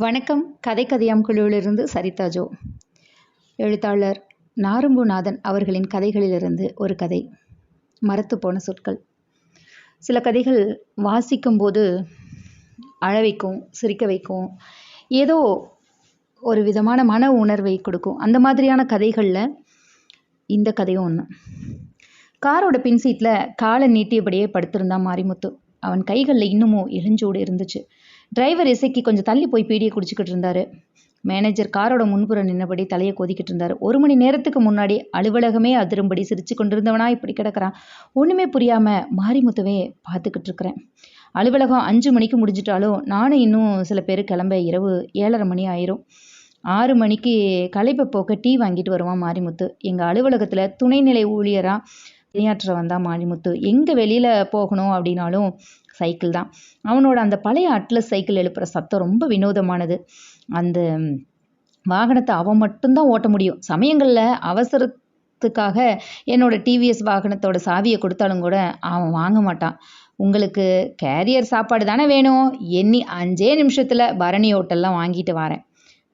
வணக்கம். கதை கதையாம் குழுவிலிருந்து சரிதா ஜோ. எழுத்தாளர் நாரும்புநாதன் அவர்களின் கதைகளிலிருந்து ஒரு கதை. மரத்து போன சொற்கள். சில கதைகள் வாசிக்கும்போது அழ வைக்கும் சிரிக்க வைக்கும் ஏதோ ஒரு விதமான மன உணர்வை கொடுக்கும். அந்த மாதிரியான கதைகளில் இந்த கதையும் ஒன்று காரோட பின் சீட்டில் காலை நீட்டியபடியே படுத்திருந்தான் மாரிமுத்து. அவன் கைகளில் இன்னமும் இளஞ்சூடு இருந்துச்சு. டிரைவர் இசைக்கு கொஞ்சம் தள்ளி போய் பீடியை குடிச்சிக்கிட்டு இருந்தாரு. மேனேஜர் காரோட முன்புறம் நின்னபடி தலையை கொதிக்கிட்டு இருந்தார். ஒரு மணி நேரத்துக்கு முன்னாடி அலுவலகமே அதிரும்படி சிரிச்சு கொண்டிருந்தவனா இப்படி கிடக்கிறான். ஒன்றுமே புரியாமல் மாரிமுத்துவே பார்த்துக்கிட்டு இருக்கிறேன். அலுவலகம் அஞ்சு மணிக்கு முடிஞ்சிட்டாலும் நானும் இன்னும் சில பேர் கிளம்ப இரவு ஏழரை மணி ஆயிரும். ஆறு மணிக்கு களைப்பை போக்க டீ வாங்கிட்டு வருவான் மாரிமுத்து. எங்கள் அலுவலகத்தில் துணைநிலை ஊழியராக பணியாற்ற வந்தான் மாரிமுத்து. எங்கே வெளியில் போகணும் அப்படின்னாலும் சைக்கிள் தான். அவனோட அந்த பழைய அட்லஸ் சைக்கிள் எழுப்புகிற சத்தம் ரொம்ப வினோதமானது. அந்த வாகனத்தை அவன் மட்டும்தான் ஓட்ட முடியும். சமயங்களில் அவசரத்துக்காக என்னோட டிவிஎஸ் வாகனத்தோட சாவியை கொடுத்தாலும் கூட அவன் வாங்க மாட்டான். உங்களுக்கு கேரியர் சாப்பாடு தானே வேணும்? எண்ணி அஞ்சே நிமிஷத்தில் பரணி ஹோட்டல்லாம் வாங்கிட்டு வரேன்.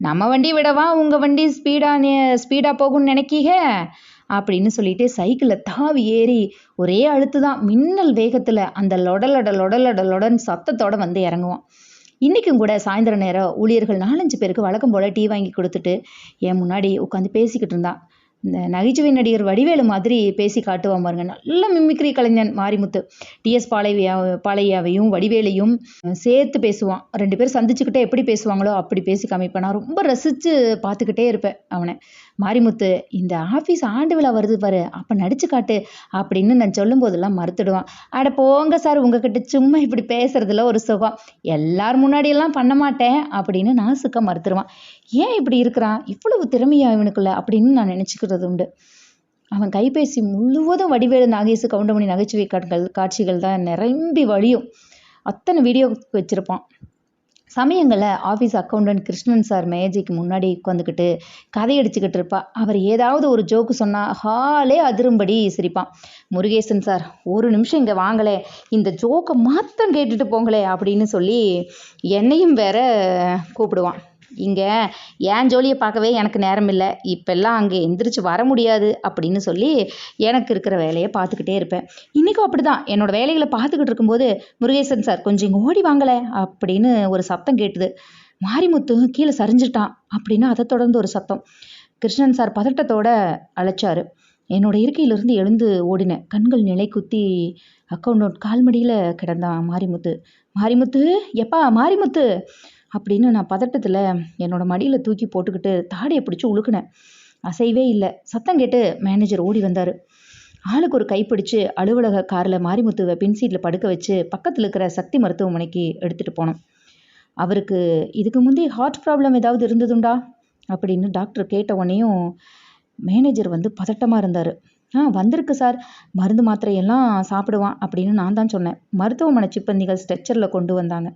நம்ம வண்டி விடவா? உங்கள் வண்டி ஸ்பீடாக ஸ்பீடாக போகும்னு நினைக்கீங்க? அப்படின்னு சொல்லிட்டு சைக்கிளில் தாவி ஏறி ஒரே அழுத்து தான் மின்னல் வேகத்தில் அந்த லொடலட லொடலட லொடன் வந்து இறங்குவான். இன்றைக்கும் கூட சாயந்தர நேரம் ஊழியர்கள் நாலஞ்சு பேருக்கு வழக்கம் போல் டீ வாங்கி கொடுத்துட்டு என் முன்னாடி உட்காந்து பேசிக்கிட்டு இருந்தான். இந்த நகைச்சுவை நடிகர் வடிவேலு மாதிரி பேசி காட்டுவான் பாருங்க. நல்ல மிமிக்ரி கலைஞன் மாரிமுத்து. டிஎஸ் பாளையா பாளையாவையும் வடிவேலையும் சேர்த்து பேசுவான். ரெண்டு பேரும் சந்திச்சுக்கிட்டே எப்படி பேசுவாங்களோ அப்படி பேசி காமிப்பேன். நான் ரொம்ப ரசித்து பார்த்துக்கிட்டே இருப்பேன் அவனை. மாரிமுத்து இந்த ஆஃபீஸ் ஆண்டு விழா வருது பாரு அப்போ நடிச்சு காட்டு அப்படின்னு நான் சொல்லும் போதெல்லாம் மறுத்துடுவான். அட போங்க சார் உங்ககிட்ட சும்மா இப்படி பேசுறதுல ஒரு சுகம். எல்லார் முன்னாடியெல்லாம் பண்ண மாட்டேன் அப்படின்னு நான் சுக்க மறுத்துடுவான். ஏன் இப்படி இருக்கிறான்? இவ்வளவு திறமையா இவனுக்குள்ள? அப்படின்னு நான் நினச்சிக்கிறது உண்டு. அவன் கைபேசி முழுவதும் வடிவேலு நாகேசு கவுண்டமணி நகைச்சுவை காட்கள் காட்சிகள் தான் நிரம்பி வழியும். அத்தனை வீடியோ வச்சுருப்பான். சமயங்களில் ஆஃபீஸ் அக்கௌண்டன்ட் கிருஷ்ணன் சார் மேஜிக்கு முன்னாடி உட்காந்துக்கிட்டு கதையடிச்சுக்கிட்டு இருப்பா. அவர் ஏதாவது ஒரு ஜோக்கு சொன்னால் ஹாலே அதிரும்படி சிரிப்பான். முருகேசன் சார் ஒரு நிமிஷம் இங்கே வாங்கலே இந்த ஜோக்கை மாத்தம் கேட்டுட்டு போங்களே அப்படின்னு சொல்லி என்னையும் வேற கூப்பிடுவான். இங்கே ஏன் ஜோலியை பார்க்கவே எனக்கு நேரம் இல்லை இப்போல்லாம் அங்கே எந்திரிச்சு வர முடியாது அப்படின்னு சொல்லி எனக்கு இருக்கிற வேலையை பார்த்துக்கிட்டே இருப்பேன். இன்றைக்கும் அப்படி தான் என்னோடய வேலைகளை பார்த்துக்கிட்டு இருக்கும்போது முருகேசன் சார் கொஞ்சம் இங்கே ஓடி வாங்கலை அப்படின்னு ஒரு சத்தம் கேட்டுது. மாரிமுத்து கீழே சரிஞ்சிட்டான் அப்படின்னு அதை தொடர்ந்து ஒரு சத்தம் கிருஷ்ணன் சார் பதட்டத்தோட அழைச்சாரு. என்னோட இருக்கையிலிருந்து எழுந்து ஓடினேன் கண்கள் நிலை குத்தி அக்கௌண்ட் கால்மடியில் கிடந்தான் மாரிமுத்து. மாரிமுத்து எப்பா மாரிமுத்து? அப்படின்னு நான் பதட்டத்தில் என்னோடய மடியில் தூக்கி போட்டுக்கிட்டு தாடியை பிடிச்சி உழுக்குனேன். அசைவே இல்லை. சத்தம் கேட்டு மேனேஜர் ஓடி வந்தார். ஆளுக்கு ஒரு கைப்பிடிச்சு அலுவலக காரில் மாரிமுத்துவை பின் சீட்டில் படுக்க வச்சு பக்கத்தில் இருக்கிற சக்தி மருத்துவமனைக்கு எடுத்துகிட்டு போனோம். அவருக்கு இதுக்கு முந்தைய ஹார்ட் ப்ராப்ளம் ஏதாவது இருந்ததுண்டா? அப்படின்னு டாக்டர் கேட்ட உடனேயும் மேனேஜர் வந்து பதட்டமாக இருந்தார். ஆ வந்திருக்கு சார். மருந்து மாத்திரையெல்லாம் சாப்பிடுவான் அப்படின்னு நான் தான் சொன்னேன். மருத்துவமனை சிப்பந்திகள் ஸ்ட்ரெச்சரில் கொண்டு வந்தாங்க.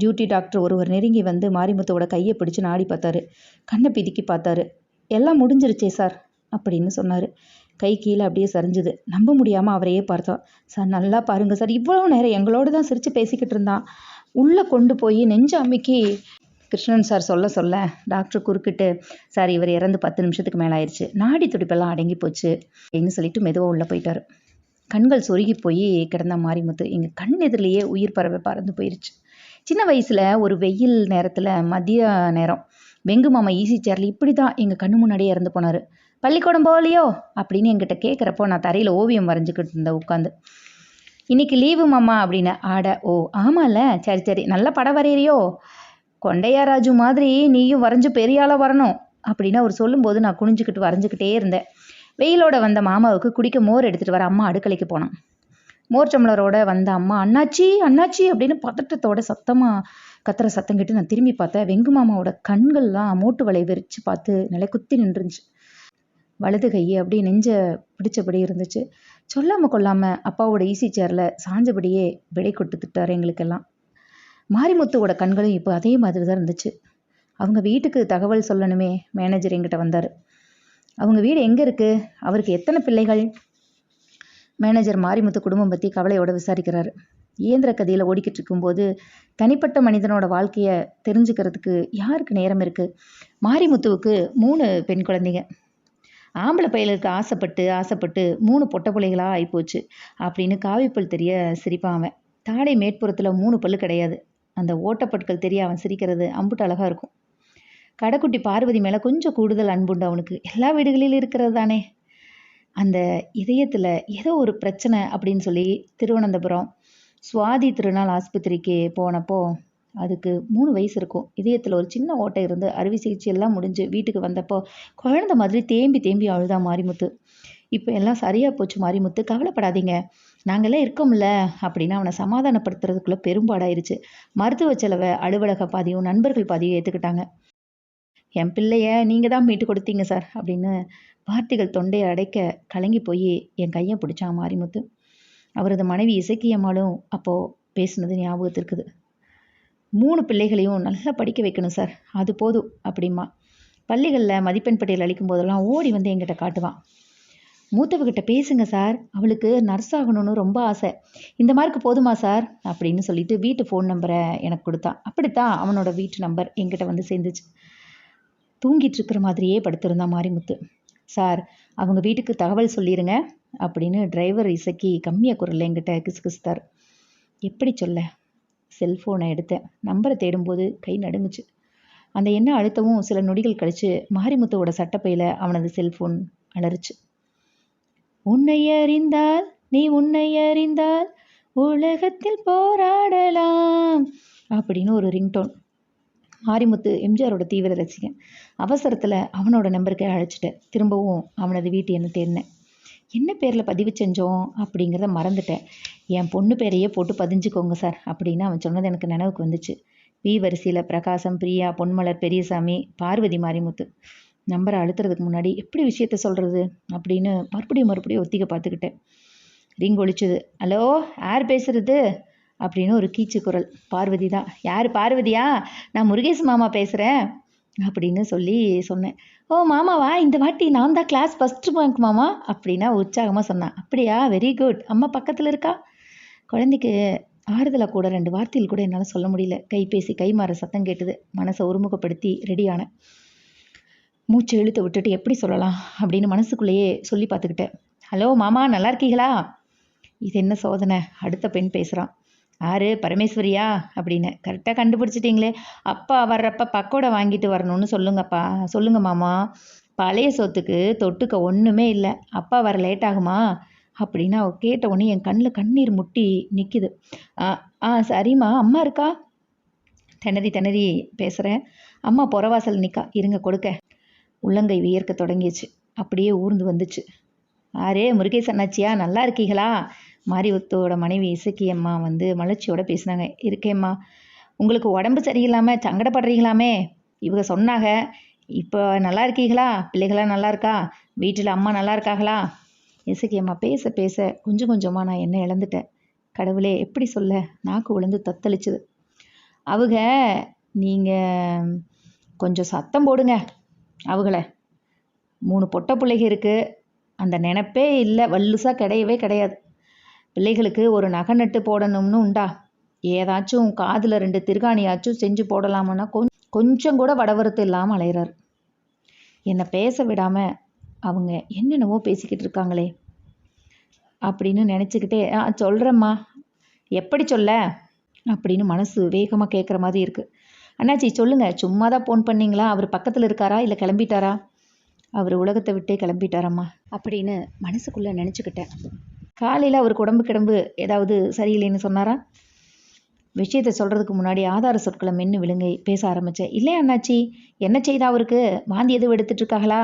டியூட்டி டாக்டர் ஒருவர் நெருங்கி வந்து மாரிமுத்துவோட கையை பிடிச்சு நாடி பார்த்தாரு. கண்ணை பிதுக்கி பார்த்தாரு. எல்லாம் முடிஞ்சிருச்சே சார் அப்படின்னு சொன்னார். கை கீழே அப்படியே சரிஞ்சுது. நம்ப முடியாமல் அவரையே பார்த்தோம் சார் நல்லா பாருங்கள் சார். இவ்வளோ நேரம் எங்களோடு தான் சிரித்து பேசிக்கிட்டு இருந்தான். உள்ளே கொண்டு போய் நெஞ்சு அம்மிக்கி கிருஷ்ணன் சார் சொல்ல சொல்ல டாக்டர் குறுக்கிட்டு சார் இவர் இறந்து பத்து நிமிஷத்துக்கு மேலே ஆயிடுச்சு நாடி துடிப்பெல்லாம் அடங்கி போச்சு. அப்படின்னு சொல்லிட்டு மெதுவாக உள்ளே போயிட்டார். கண்கள் சொருகி போய் கிடந்த மாரிமுத்து எங்கள் கண் எதிரிலேயே உயிர் பறவை பறந்து போயிருச்சு. சின்ன வயசில் ஒரு வெயில் நேரத்தில் மதிய நேரம். வெங்கு மாமா ஈசி சேரில் இப்படி தான் எங்கள் கண்ணு முன்னாடியே இறந்து போனார். பள்ளிக்கூடம் போகலையோ? அப்படின்னு எங்கிட்ட கேட்குறப்போ நான் தரையில் ஓவியம் வரைஞ்சிக்கிட்டு இருந்தேன் உட்காந்து இன்னைக்கு லீவு மாமா அப்படின்னு ஆட ஓ ஆமாம்ல சரி சரி நல்ல படம் வரையறியோ? கொண்டையாராஜு மாதிரி நீயும் வரைஞ்சு பெரிய ஆளாக வரணும் அப்படின்னு அவர் சொல்லும்போது நான் குனிஞ்சுக்கிட்டு வரைஞ்சிக்கிட்டே இருந்தேன். வெயிலோட வந்த மாமாவுக்கு குடிக்க மோர் எடுத்துகிட்டு வர அம்மா அடுக்கலைக்கு போனான். மோர் டம்ளரோட வந்த அம்மா அண்ணாச்சி அண்ணாச்சி அப்படின்னு பதட்டத்தோட சத்தமாக கத்துற சத்தம் கேட்டு நான் திரும்பி பார்த்தேன். வெங்கு மாமாவோட கண்கள்லாம் மூட்டு வலை விரிச்சு பார்த்து நிலை குத்தி நின்றுச்சு. வலது கையை அப்படியே நெஞ்ச பிடிச்சபடி இருந்துச்சு. சொல்லாமல் கொள்ளாமல் அப்பாவோட ஈசி சேரில் சாஞ்சபடியே விடை கொடுத்துட்டார் எங்களுக்கெல்லாம். மாரிமுத்துவோட கண்களும் இப்போ அதே மாதிரி தான் இருந்துச்சு. அவங்க வீட்டுக்கு தகவல் சொல்லணுமே மேனேஜர் எங்கிட்ட வந்தார். அவங்க வீடு எங்கே இருக்குது அவருக்கு எத்தனை பிள்ளைகள்? மேனேஜர் மாரிமுத்து குடும்பம் பற்றி கவலையோடு விசாரிக்கிறார். இயந்திர கதையில் ஓடிக்கிட்டு இருக்கும்போது தனிப்பட்ட மனிதனோட வாழ்க்கையை தெரிஞ்சுக்கிறதுக்கு யாருக்கு நேரம் இருக்குது மாரிமுத்துவுக்கு மூணு பெண் குழந்தைங்க. ஆம்பளை பயலுக்கு ஆசைப்பட்டு ஆசைப்பட்டு மூணு பொட்டை பிள்ளைகளாக ஆகிப்போச்சு அப்படின்னு காவிப்பல் தெரிய சிரிப்பான் அவன். தாடை மேற்புறத்தில் மூணு பல்லு கிடையாது. அந்த ஓட்டப்பட்கள் தெரிய அவன் சிரிக்கிறது அம்புட்டு அழகாக இருக்கும். கடைக்குட்டி பார்வதி மேலே கொஞ்சம் கூடுதல் அன்புண்டு அவனுக்கு. எல்லா வீடுகளிலும் இருக்கிறது தானே? அந்த இதயத்தில் ஏதோ ஒரு பிரச்சனை அப்படின்னு சொல்லி திருவனந்தபுரம் சுவாதி திருநாள் ஆஸ்பத்திரிக்கு போனப்போ அதுக்கு மூணு வயசு இருக்கும். இதயத்தில் ஒரு சின்ன ஓட்டை இருந்து அறுவை சிகிச்சை எல்லாம் முடிஞ்சு வீட்டுக்கு வந்தப்போ குழந்த மாதிரி தேம்பி தேம்பி அழுதா மாரிமுத்து. இப்போ எல்லாம் சரியாக போச்சு மாரிமுத்து. கவலைப்படாதீங்க. நாங்களாம் இருக்கோம்ல அப்படின்னு அவனை சமாதானப்படுத்துறதுக்குள்ளே பெரும்பாடாயிருச்சு. மருத்துவ செலவை அலுவலக பாதியும் நண்பர்கள் பாதியும் ஏற்றுக்கிட்டாங்க என் பிள்ளைய நீங்கள் தான் மீட்டு கொடுத்தீங்க சார் அப்படின்னு வார்த்தைகள் தொண்டையை அடைக்க கலங்கி போய் என் கையை பிடிச்சான் மாரிமுத்து. அவரது மனைவி இசக்கியம்மாலும் அப்போது பேசுனது ஞாபகத்திற்குது மூணு பிள்ளைகளையும் நல்லா படிக்க வைக்கணும் சார் அது போதும் அப்படிமா பள்ளிகளில் மதிப்பெண் பட்டியல் அளிக்கும் போதெல்லாம் ஓடி வந்து எங்கிட்ட காட்டுவான். மூத்தவகிட்ட பேசுங்க சார். அவளுக்கு நர்ஸ் ஆகணும்னு ரொம்ப ஆசை. இந்த மார்க்கு போதுமா சார்? அப்படின்னு சொல்லிட்டு வீட்டு ஃபோன் நம்பரை எனக்கு கொடுத்தான் அப்படித்தான் அவனோட வீட்டு நம்பர் என்கிட்ட வந்து சேர்ந்துச்சு. தூங்கிட்டு இருக்கிற மாதிரியே படுத்திருந்தான் மாரிமுத்து. சார் அவங்க வீட்டுக்கு தகவல் சொல்லிடுங்க அப்படின்னு டிரைவர் இசக்கி கம்மியாக குரலில் என்கிட்ட கிசுகிசுத்தார். எப்படி சொல்ல? செல்ஃபோனை எடுத்தேன். நம்பரை தேடும்போது கை நடுங்குச்சு. அந்த எண்ணெய் அழுத்தமும் சில நொடிகள் கழிச்சு மாரிமுத்துவோட சட்டப்பையில் அவனது செல்ஃபோன் அலறுச்சு. உன்னை அறிந்தால் நீ உன்னை அறிந்தால் உலகத்தில் போராடலாம் அப்படின்னு ஒரு ரிங்டோன். மாரிமுத்து எம்ஜிஆரோட தீவிர ரசிகன். அவசரத்தில் அவனோட நம்பருக்கு அழைச்சிட்டேன் திரும்பவும் அவனது வீட்டு என்ன தேடினேன். என்ன பேரில் பதிவு செஞ்சோம் அப்படிங்கிறத மறந்துட்டேன். என் பொண்ணு பேரையே போட்டு பதிஞ்சுக்கோங்க சார் அப்படின்னு அவன் சொன்னது எனக்கு நினைவுக்கு வந்துச்சு. வி வரிசையில் பிரகாசம் பிரியா பொன்மலர் பெரியசாமி பார்வதி மாரிமுத்து. நம்பரை அழுத்துறதுக்கு முன்னாடி எப்படி விஷயத்த சொல்கிறது அப்படின்னு மறுபடியும் மறுபடியும் ஒத்திக்க பார்த்துக்கிட்டேன். ரிங் ஒழிச்சது. ஹலோ யார் பேசுறது? அப்படின்னு ஒரு கீச்சு குரல். பார்வதி தான். யார் பார்வதியா? நான் முருகேஷ் மாமா பேசுகிறேன் அப்படின்னு சொல்லி சொன்னேன். ஓ மாமாவா? இந்த வாட்டி நான் தான் கிளாஸ் ஃபஸ்ட்டு மார்க் மாமா? அப்படின்னா உற்சாகமாக சொன்னான். அப்படியா? வெரி குட் அம்மா பக்கத்தில் இருக்கா? குழந்தைக்கு ஆறுதலை கூட ரெண்டு வார்த்தையில் கூட என்னால் சொல்ல முடியல. கைபேசி கைமாற சத்தம் கேட்டது. மனசை ஒருமுகப்படுத்தி ரெடியானேன் மூச்சு இழுத்து விட்டுட்டு எப்படி சொல்லலாம் அப்படின்னு மனசுக்குள்ளேயே சொல்லி பார்த்துக்கிட்டேன் ஹலோ மாமா நல்லா இருக்கீங்களா? இது என்ன சோதனை? அடுத்த பெண் பேசுகிறான் ஆறு பரமேஸ்வரியா? அப்படின்னு. கரெக்டாக கண்டுபிடிச்சிட்டிங்களே. அப்பா வர்றப்ப பக்கோடை வாங்கிட்டு வரணும்னு சொல்லுங்கப்பா. சொல்லுங்க மாமா. பழைய சொத்துக்கு தொட்டுக்க ஒன்றுமே இல்லை. அப்பா வர லேட் ஆகுமா? அப்படின்னு அவ கேட்ட உடனே என் கண்ணில் கண்ணீர் முட்டி நிற்கிது ஆ ஆ சரிம்மா. அம்மா இருக்கா? திணறி திணறி பேசுகிறேன் அம்மா புறவாசல் நிற்கா இருங்க கொடுக்க. உள்ளங்கை வியர்க்க தொடங்கிச்சு. அப்படியே ஊர்ந்து வந்துச்சு. ஆரே முருகேச அண்ணாச்சியா நல்லா இருக்கீங்களா? மாரிமுத்துவோட மனைவி இசக்கி அம்மா வந்து மலர்ச்சியோட பேசினாங்க. இருக்கேம்மா. உங்களுக்கு உடம்பு சரியில்லாமல் சங்கடப்படுறீங்களாமே? இவங்க சொன்னாங்க இப்போ நல்லா இருக்கீங்களா? பிள்ளைகளாம் நல்லா இருக்கா? வீட்டில் அம்மா நல்லா இருக்காங்களா? இசக்கி அம்மா பேச பேச கொஞ்சம் கொஞ்சமாக நான் என்ன இழந்துட்டேன். கடவுளே எப்படி சொல்ல? நாக்கு விழுந்து தத்தளிச்சுது. அவங்க நீங்கள் கொஞ்சம் சத்தம் போடுங்க. அவங்கள. மூணு பொட்டை பிள்ளைங்க இருக்குது அந்த நினப்பே இல்லை. வல்லுசாக கிடையவே கிடையாது. பிள்ளைகளுக்கு ஒரு நகை நட்டு போடணும்னு உண்டா? ஏதாச்சும் காதில் ரெண்டு திருகாணியாச்சும் செஞ்சு போடலாமுன்னா கொஞ்சம் கொஞ்சம் கூட வடவருத்து இல்லாமல் அலைகிறார் என்னை பேச விடாமல் அவங்க என்னென்னவோ பேசிக்கிட்டு இருக்காங்களே. அப்படின்னு நினச்சிக்கிட்டே ஆ சொல்கிறேம்மா எப்படி சொல்ல? அப்படின்னு மனசு வேகமாக கேட்குற மாதிரி இருக்குது அண்ணாச்சி சொல்லுங்கள் சும்மா தான் ஃபோன் பண்ணீங்களா? அவர் பக்கத்தில் இருக்காரா? இல்லை கிளம்பிட்டாரா? அவர் உலகத்தை விட்டே கிளம்பிட்டாராம்மா. அப்படின்னு மனசுக்குள்ளே நினச்சிக்கிட்டேன். காலையில் அவருக்கு உடம்பு கிடம்பு ஏதாவது சரியில்லைன்னு சொன்னாரா? விஷயத்தை சொல்கிறதுக்கு முன்னாடி ஆதார சொற்களை மென்று விழுங்கை பேச ஆரம்பித்தேன் இல்லை அண்ணாச்சி என்ன செய்தா அவருக்கு? வாந்தி எதுவும் எடுத்துட்டு இருக்காங்களா?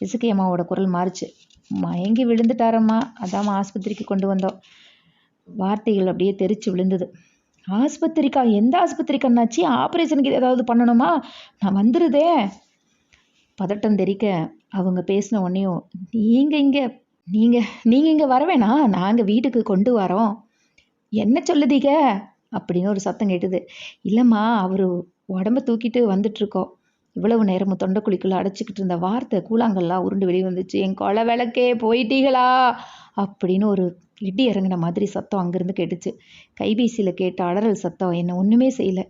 அம்மாவோட குரல் மாறுச்சு. மயங்கி விழுந்துட்டாரம்மா. அதாம்மா ஆஸ்பத்திரிக்கு கொண்டு வந்தோம். வார்த்தைகள் அப்படியே தெரிச்சு விழுந்தது. ஆஸ்பத்திரிக்கா? எந்த ஆஸ்பத்திரிக்கு அண்ணாச்சி? ஆப்ரேஷனுக்கு ஏதாவது பண்ணணுமா? நான் வந்துருதே. பதட்டம் தெரிக்க அவங்க பேசின உடனேயும் நீங்கள் இங்கே நீங்கள் நீங்கள் இங்கே வர வேணாம் நாங்கள் வீட்டுக்கு கொண்டு வரோம். என்ன சொல்லுதீங்க? அப்படின்னு ஒரு சத்தம் கேட்டுது. இல்லைம்மா அவர் உடம்ப தூக்கிட்டு வந்துட்ருக்கோம் இவ்வளவு நேரமும் தொண்டைக்குழிக்குள்ளே அடைச்சிக்கிட்டு இருந்த வார்த்தை கூழாங்கல்லாம் உருண்டு வெளியே வந்துச்சு. என் கொலை விளக்கே போயிட்டீங்களா? அப்படின்னு ஒரு இடி இறங்கின மாதிரி சத்தம் அங்கேருந்து கேட்டுச்சு கைபேசியில் கேட்ட அலறல் சத்தம் என்னை ஒன்றுமே செய்யலை.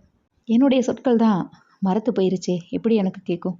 என்னுடைய சொற்கள் தான் மரத்து போயிருச்சே. எப்படி எனக்கு கேட்கும்